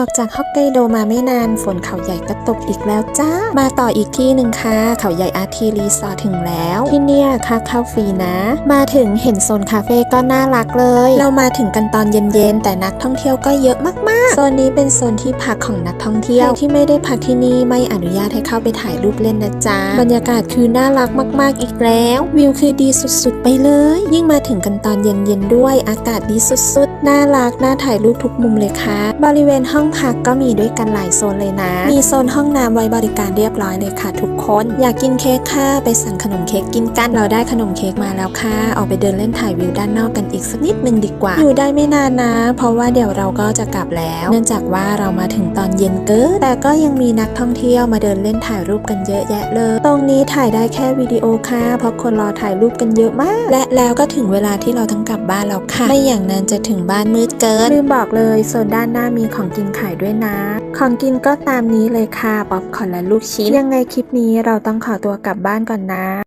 ออกจากฮอกไกโดมาไม่นานฝนเขาใหญ่ก็ตกอีกแล้วจ้า มาต่ออีกที่หนึ่งค่ะ เขาใหญ่อาร์ทีรีสอร์ทถึงแล้ว ที่เนี่ยค่าเข้าฟรีนะ มาถึงเห็นโซนคาเฟ่ก็น่ารักเลย เรามาถึงกันตอนเย็นๆ แต่นักท่องเที่ยวก็เยอะมากๆ โซนนี้เป็นโซนที่พักของนักท่องเที่ยวที่ไม่ได้พักที่นี่ไม่อนุญาตให้เข้าไปถ่ายรูปเล่นนะจ๊ะบรรยากาศคือน่ารักมาก ๆอีกแล้ว วิวคือดีสุดๆไปเลย ยิ่งมาถึงกันตอนเย็นๆด้วยอากาศดีสุดๆน่ารักน่าถ่ายรูปทุกมุมเลยค่ะ บริเวณห้องพักก็มีด้วยกันหลายโซนเลยนะ มีโซนห้องน้ำไว้บริการเรียบร้อยเลยค่ะทุกคน อยากกินเค้กค่ะ ไปสั่งขนมเค้กกินกัน เราได้ขนมเค้กมาแล้วค่ะ ออกไปเดินเล่นถ่ายวิวด้านนอกกันอีกสักนิดนึงดีกว่า อยู่ได้ไม่นานนะ เพราะว่าเดี๋ยวเราก็จะกลับแล้ว เนื่องจากว่าเรามาถึงตอนเย็นเกินแต่ก็ยังมีนักท่องเที่ยวมาเดินเล่นถ่ายรูปกันเยอะแยะเลย ตรงนี้ถ่ายได้แค่วิดีโอค่ะ เพราะคนรอถ่ายรูปกันเยอะมาก และแล้วก็ถึงเวลาที่เราต้องกลับบ้านแล้วค่ะ ไม่อย่างนั้นจะถึงบ้านมืดเกินลืมบอกเลยโซนด้านหน้ามีของกินขายด้วยนะ ของกินก็ตามนี้เลยค่ะ ป๊อปคอร์นและลูกชิ้น ยังไงคลิปนี้เราต้องขอตัวกลับบ้านก่อนนะ